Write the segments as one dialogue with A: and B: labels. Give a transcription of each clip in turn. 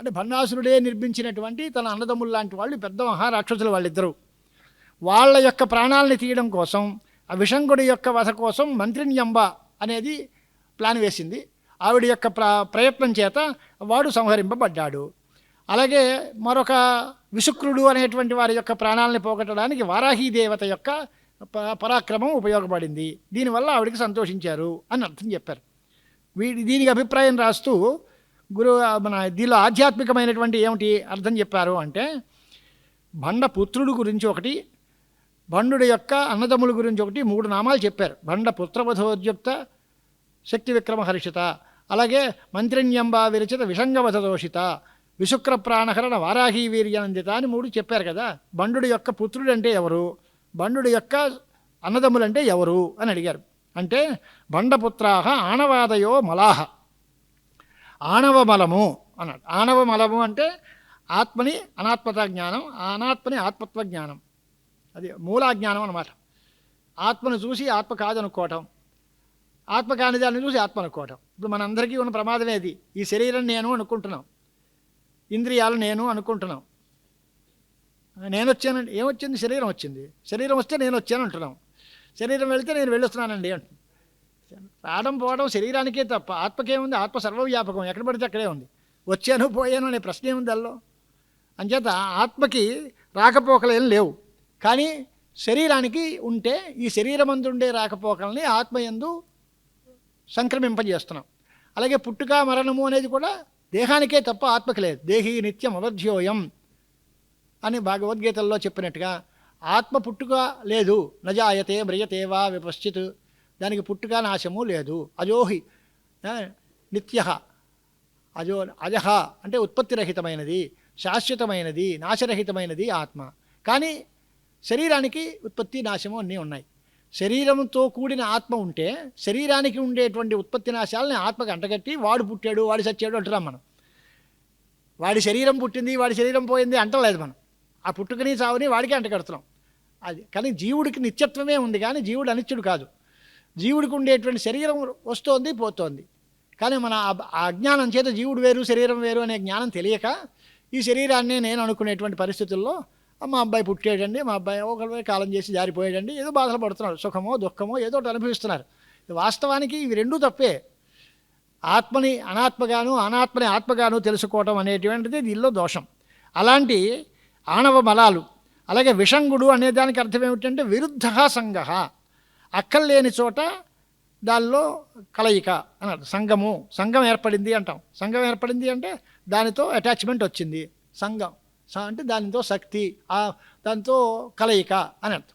A: అంటే భన్నాసురుడే నిర్మించినటువంటి తన అన్నదమ్ములు లాంటి వాళ్ళు పెద్ద మహారాక్షసులు వాళ్ళిద్దరూ. వాళ్ళ యొక్క ప్రాణాలని తీయడం కోసం ఆ విషంగుడి యొక్క వధ కోసం మంత్రిణ్యంబ అనేది ప్లాన్ వేసింది. ఆవిడ యొక్క ప్ర ప్రయత్నం చేత వాడు సంహరింపబడ్డాడు. అలాగే మరొక విశుక్రుడు అనేటువంటి వారి యొక్క ప్రాణాలని పోగొట్టడానికి వారాహీ దేవత యొక్క ప- పరాక్రమం ఉపయోగపడింది. దీనివల్ల ఆవిడికి సంతోషించారు అని అర్థం చెప్పారు. వీడి దీనికి అభిప్రాయం రాస్తూ గురు మన దీనిలో ఆధ్యాత్మికమైనటువంటి ఏమిటి అర్థం చెప్పారు అంటే బండ పుత్రుడు గురించి ఒకటి బండుడి యొక్క అన్నదమ్ముల గురించి ఒకటి మూడు నామాలు చెప్పారు. బండ పుత్రవధోద్యుక్త శక్తి విక్రమ హర్షిత అలాగే మంత్రిణ్యంబా విరచిత విషంగవధ దోషిత విశుక్ర ప్రాణహరణ వారాహి వీర్యానందిత అని మూడు చెప్పారు కదా. బండుడి యొక్క పుత్రుడు అంటే ఎవరు? బండుడి యొక్క అన్నదమ్ములంటే ఎవరు అని అడిగారు. అంటే బండపుత్రాహ ఆణవాదయో మలాహ. ఆణవ బలము అన్నాడు. ఆణవ బలము అంటే ఆత్మని అనాత్మత జ్ఞానం అనాత్మని ఆత్మత్వ జ్ఞానం. అది మూలాజ్ఞానం అనమాట ఆత్మను చూసి ఆత్మ కాదనుకోవటం ఆత్మ కాని దాన్ని చూసి ఆత్మ అనుకోవటం. ఇప్పుడు మనందరికీ ఉన్న ప్రమాదమే అది. ఈ శరీరం నేను అనుకుంటున్నాం. ఇంద్రియాలు నేను అనుకుంటున్నాం. నేను వచ్చానండి ఏమొచ్చింది? శరీరం వచ్చింది. శరీరం వస్తే నేను వచ్చాను అంటున్నాం శరీరం వెళితే నేను వెళ్ళొస్తున్నానండి అంటున్నాను రావడం పోవడం శరీరానికే తప్ప ఆత్మకేముంది ఆత్మ సర్వవ్యాపకం. ఎక్కడ పడితే అక్కడే ఉంది. వచ్చాను పోయాను అనే ప్రశ్న ఏముంది అల్లో అంచేత ఆత్మకి రాకపోకలేం లేవు. కానీ శరీరానికి ఉంటే ఈ శరీరమందుండే రాకపోకల్ని ఆత్మయందు సంక్రమింపజేస్తున్నాం. అలాగే పుట్టుక మరణము అనేది కూడా దేహానికే తప్ప ఆత్మకి లేదు. దేహి నిత్యం అవధ్యోయం అని భగవద్గీతల్లో చెప్పినట్టుగా ఆత్మ పుట్టుక లేదు. నజాయతే మ్రియతే వా విపశ్చిత్ దానికి పుట్టుక నాశము లేదు. అజోహి నిత్య అజో అజహ అంటే ఉత్పత్తిరహితమైనది శాశ్వతమైనది నాశరహితమైనది ఆత్మ. కానీ శరీరానికి ఉత్పత్తి నాశము అన్నీ ఉన్నాయి. శరీరంతో కూడిన ఆత్మ ఉంటే శరీరానికి ఉండేటువంటి ఉత్పత్తి నాశాలని ఆత్మకు అంటగట్టి వాడు పుట్టాడు వాడు చచ్చాడు అంటున్నాం మనం. వాడి శరీరం పుట్టింది వాడి శరీరం పోయింది అంటలేదు మనం. ఆ పుట్టుకని చావుని వాడికి అంటగడుతున్నాం. అది కానీ జీవుడికి నిత్యత్వమే ఉంది కానీ జీవుడు అనిత్యుడు కాదు. జీవుడికి ఉండేటువంటి శరీరం వస్తోంది పోతోంది. కానీ మన అజ్ఞానం చేత జీవుడు వేరు శరీరం వేరు అనే జ్ఞానం తెలియక ఈ శరీరాన్ని నేను అనుకునేటువంటి పరిస్థితుల్లో మా అబ్బాయి పుట్టాడండి మా అబ్బాయి ఒకరి కాలం చేసి జారిపోయాడండి ఏదో బాధలు పడుతున్నారు సుఖమో దుఃఖమో ఏదో ఒకటి అనుభవిస్తున్నారు. వాస్తవానికి ఇవి రెండూ తప్పే. ఆత్మని అనాత్మగాను అనాత్మని ఆత్మగాను తెలుసుకోవటం అనేటువంటిది దీనిలో దోషం. అలాంటి ఆణవ మలాలు అలాగే విషంగుడు అనే దానికి అర్థం ఏమిటంటే విరుద్ధ సంగ అక్కర్లేని చోట దానిలో కలయిక అన్నాడు. సంఘము సంఘం ఏర్పడింది అంటాం. సంఘం ఏర్పడింది అంటే దానితో అటాచ్మెంట్ వచ్చింది. సంఘం. అంటే దానితో శక్తి దాంతో కలయిక అని అర్థం.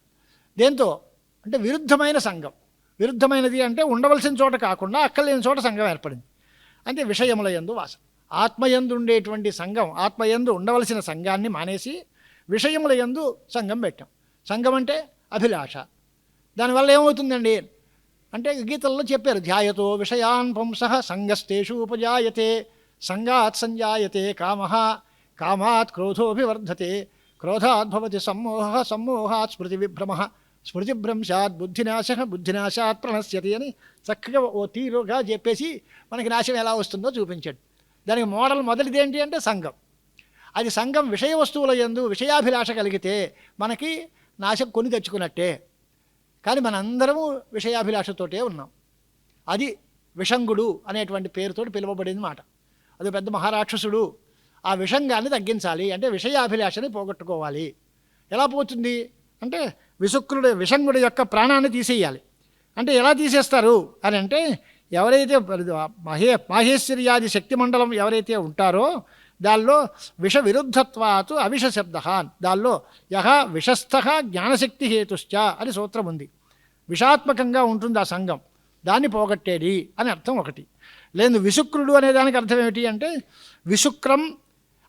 A: దేంతో? అంటే విరుద్ధమైన సంఘం. విరుద్ధమైనది అంటే ఉండవలసిన చోట కాకుండా అక్కర్లేని చోట సంఘం ఏర్పడింది. అంటే విషయముల యందు వాసన. ఆత్మయందు ఉండేటువంటి సంఘం ఆత్మయందు ఉండవలసిన సంఘాన్ని మానేసి విషయముల యందు సంఘం పెట్టాం. సంఘం అంటే అభిలాష. దానివల్ల ఏమవుతుందండి? అంటే గీతల్లో చెప్పారు ధ్యాయతో విషయాన్ పుంస సంగస్తేషు ఉపజాయతే సంగాత్ సంజాయతే కామ కామాత్ క్రోధోభివర్ధతే క్రోధాత్ భవతి సమ్మోహ సమ్మోహాత్ స్మృతి విభ్రమ స్మృతిభ్రంశాత్ బుద్ధినాశ బుద్ధినాశాత్ ప్రణశ్యతి అని చక్కగా ఓ తీరుగా చెప్పేసి మనకి నాశం ఎలా వస్తుందో చూపించాడు. దానికి మోడల్ మొదటిది ఏంటి అంటే సంఘం. అది సంఘం విషయ వస్తువుల యందు విషయాభిలాష కలిగితే మనకి నాశం కొని తెచ్చుకున్నట్టే. కానీ మనందరము విషయాభిలాషతోటే ఉన్నాం. అది విషంగుడు అనేటువంటి పేరుతో పిలువబడింది మాట. అది పెద్ద మహారాక్షసుడు ఆ విషంగాన్ని తగ్గించాలి అంటే విషయాభిలాషని పోగొట్టుకోవాలి. ఎలా పోతుంది? అంటే విశుక్రుడు విషంగుడి యొక్క ప్రాణాన్ని తీసేయాలి. అంటే ఎలా తీసేస్తారు? అని అంటే ఎవరైతే మహే మాహేశ్వర్యాది శక్తి మండలం ఎవరైతే ఉంటారో దానిలో విష విరుద్ధత్వాతు అవిష శబ్ద దానిలో యహ విషస్థ జ్ఞానశక్తి హేతుశ్చ అని సూత్రం ఉంది. విషాత్మకంగా ఉంటుంది ఆ సంఘం. దాన్ని పోగొట్టేది అని అర్థం ఒకటి. లేదు విశుక్రుడు అనే దానికి అర్థం ఏమిటి అంటే విశుక్రం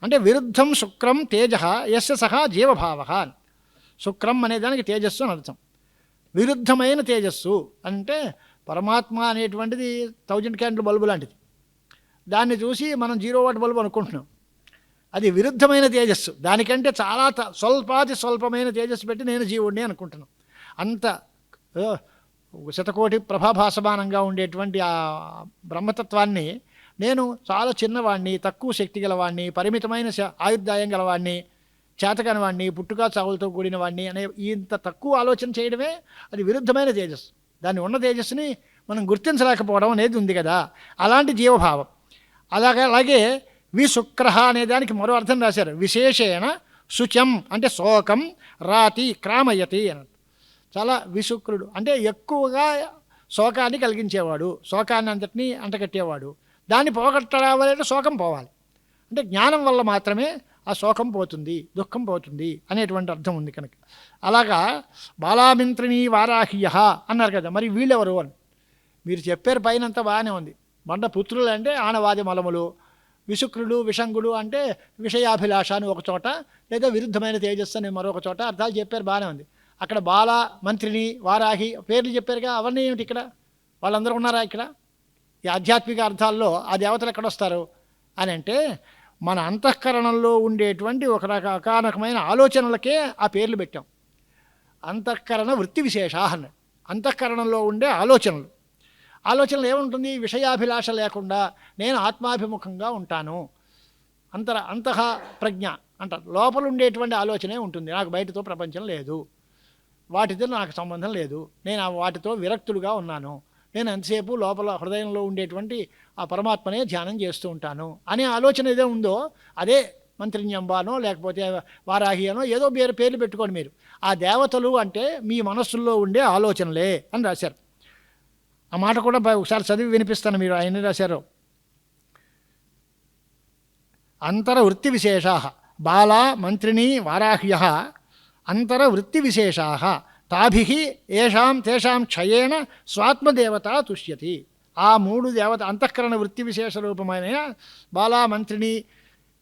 A: అంటే విరుద్ధం శుక్రం తేజ యస్య సహా జీవభావ అని. శుక్రం అనే దానికి తేజస్సు అని అర్థం. విరుద్ధమైన తేజస్సు అంటే పరమాత్మ అనేటువంటిది థౌజండ్ క్యాండిల్ బల్బు లాంటిది. దాన్ని చూసి మనం జీరో వాట్ బల్బు అనుకుంటున్నాం. అది విరుద్ధమైన తేజస్సు. దానికంటే చాలా త- స్వల్పాతి స్వల్పమైన తేజస్సు పెట్టి నేను జీవుడిని అనుకుంటున్నాను అంత శతకోటి ప్రభాభాసమానంగా ఉండేటువంటి ఆ బ్రహ్మతత్వాన్ని నేను చాలా చిన్నవాడిని తక్కువ శక్తి గలవాడిని పరిమితమైన ఆయుర్దాయం గలవాడిని చేతకాని వాడిని పుట్టుక చావులతో కూడిన వాడిని అనే ఇంత తక్కువ ఆలోచన చేయడమే అది విరుద్ధమైన తేజస్సు. దాన్ని ఉన్న తేజస్సుని మనం గుర్తించలేకపోవడం అనేది ఉంది కదా. అలాంటి జీవభావం. అలాగే అలాగే విశుక్ర అనే దానికి మరో అర్థం రాశారు. విశేషేణ శుచం అంటే శోకం రాతి క్రామయతి అని చాలా విశుక్రుడు అంటే ఎక్కువగా శోకాన్ని కలిగించేవాడు. శోకాన్ని అంతటినీ అంటగట్టేవాడు. దాన్ని పోగొట్టాలంటే శోకం పోవాలి. అంటే జ్ఞానం వల్ల మాత్రమే ఆ శోకం పోతుంది దుఃఖం పోతుంది అనేటువంటి అర్థం ఉంది కనుక. అలాగా బాలామింత్రిని వారాహ్య అన్నారు కదా మరి వీళ్ళెవరు అని. మీరు చెప్పారు పైన అంతా బాగానే ఉంది. బండ పుత్రులు అంటే ఆనవాది మలములు విశుక్రుడు విషంగుడు అంటే విషయాభిలాష అని ఒక చోట లేదా విరుద్ధమైన తేజస్సు అని మరొక చోట అర్థాలు చెప్పారు బాగానే ఉంది. అక్కడ బాల మంత్రిని వారాహి పేర్లు చెప్పారుగా అవన్నీ ఏమిటి ఇక్కడ? వాళ్ళందరూ ఉన్నారా ఇక్కడ? ఈ ఆధ్యాత్మిక అర్థాల్లో ఆ దేవతలు ఎక్కడొస్తారు అని అంటే మన అంతఃకరణంలో ఉండేటువంటి ఒక రక ఆలోచనలకే ఆ పేర్లు పెట్టాం. అంతఃకరణ వృత్తి విశేష అంతఃకరణంలో ఉండే ఆలోచనలు. ఆలోచనలు ఏముంటుంది? విషయాభిలాష లేకుండా నేను ఆత్మాభిముఖంగా ఉంటాను. అంతర అంతః ప్రజ్ఞ అంటారు. లోపల ఉండేటువంటి ఆలోచనే ఉంటుంది. నాకు బయటతో ప్రపంచం లేదు. వాటితో నాకు సంబంధం లేదు. నేను ఆ వాటితో విరక్తులుగా ఉన్నాను. నేను ఎంతసేపు లోపల హృదయంలో ఉండేటువంటి ఆ పరమాత్మనే ధ్యానం చేస్తూ ఉంటాను అనే ఆలోచన ఏదో ఉందో అదే మంత్రిన్యంబానో లేకపోతే వారాహి అనో ఏదో పేరు పేర్లు పెట్టుకోండి మీరు. ఆ దేవతలు అంటే మీ మనస్సుల్లో ఉండే ఆలోచనలే అని రాశారు. ఆ మాట కూడా ఒకసారి చదివి వినిపిస్తాను మీరు ఆయన రాశారు. అంతర వృత్తి విశేషా. బాల మంత్రిని వారాహ్య అంతర వృత్తి విశేషా తాభి ఏషాం తేషాం క్షయేణ స్వాత్మదేవత తుష్యతి. ఆ మూడు దేవత అంతఃకరణ వృత్తి విశేష రూపమైన బాలా మంత్రిని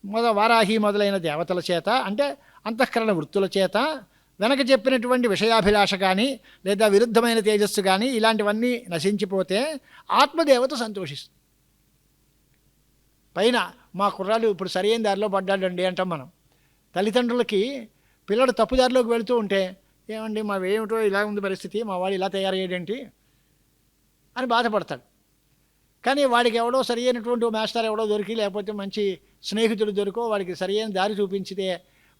A: మొద వారాహి మొదలైన దేవతల చేత అంటే అంతఃకరణ వృత్తుల చేత వెనక చెప్పినటువంటి విషయాభిలాష కానీ లేదా విరుద్ధమైన తేజస్సు కానీ ఇలాంటివన్నీ నశించిపోతే ఆత్మదేవత సంతోషిస్తుంది. పైన మా కుర్రాడు ఇప్పుడు సరైన దారిలో పడ్డాడండి అంటాం మనం. తల్లిదండ్రులకి పిల్లడు తప్పు దారిలోకి వెళుతూ ఉంటే ఏమండి మా ఏమిటో ఇలా ఉంది పరిస్థితి మా వాడు ఇలా తయారయ్యేదేంటి అని బాధపడతాడు. కానీ వాడికి ఎవడో సరి అయినటువంటి మాస్టర్ ఎవడో దొరికి లేకపోతే మంచి స్నేహితుడు దొరికో వాడికి సరి అయిన దారి చూపించితే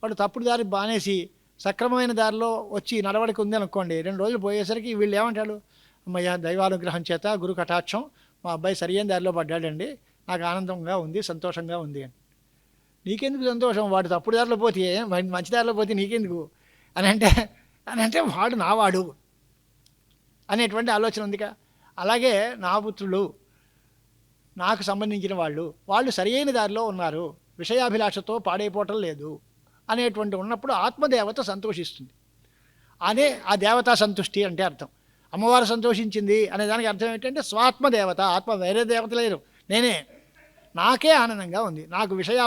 A: వాడు తప్పుడు దారి బానేసి సక్రమమైన దారిలో వచ్చి నడవడికి ఉంది అనుకోండి రెండు రోజులు పోయేసరికి వీళ్ళు ఏమంటాడు అమ్మయ్య దైవానుగ్రహం చేత గురు కటాక్షం మా అబ్బాయి సరి అయిన దారిలో పడ్డాడండి నాకు ఆనందంగా ఉంది సంతోషంగా ఉంది అని. నీకెందుకు సంతోషం? వాడు తప్పుడు దారిలో పోతే మంచి దారిలో పోతే నీకెందుకు? అని అంటే అని అంటే వాడు నావాడు అనేటువంటి ఆలోచన ఉందిగా అలాగే నా పుత్రులు నాకు సంబంధించిన వాళ్ళు వాళ్ళు సరియైన దారిలో ఉన్నారు. విషయాభిలాషతో పాడైపోవటం లేదు అనేటువంటి ఉన్నప్పుడు ఆత్మదేవత సంతోషిస్తుంది. అదే ఆ దేవతా సంతుష్టి అంటే అర్థం. అమ్మవారు సంతోషించింది అనే దానికి అర్థం ఏంటంటే స్వాత్మ దేవత ఆత్మ వేరే దేవత లేరు. నేనే. నాకే ఆనందంగా ఉంది. నాకు విషయాభిలా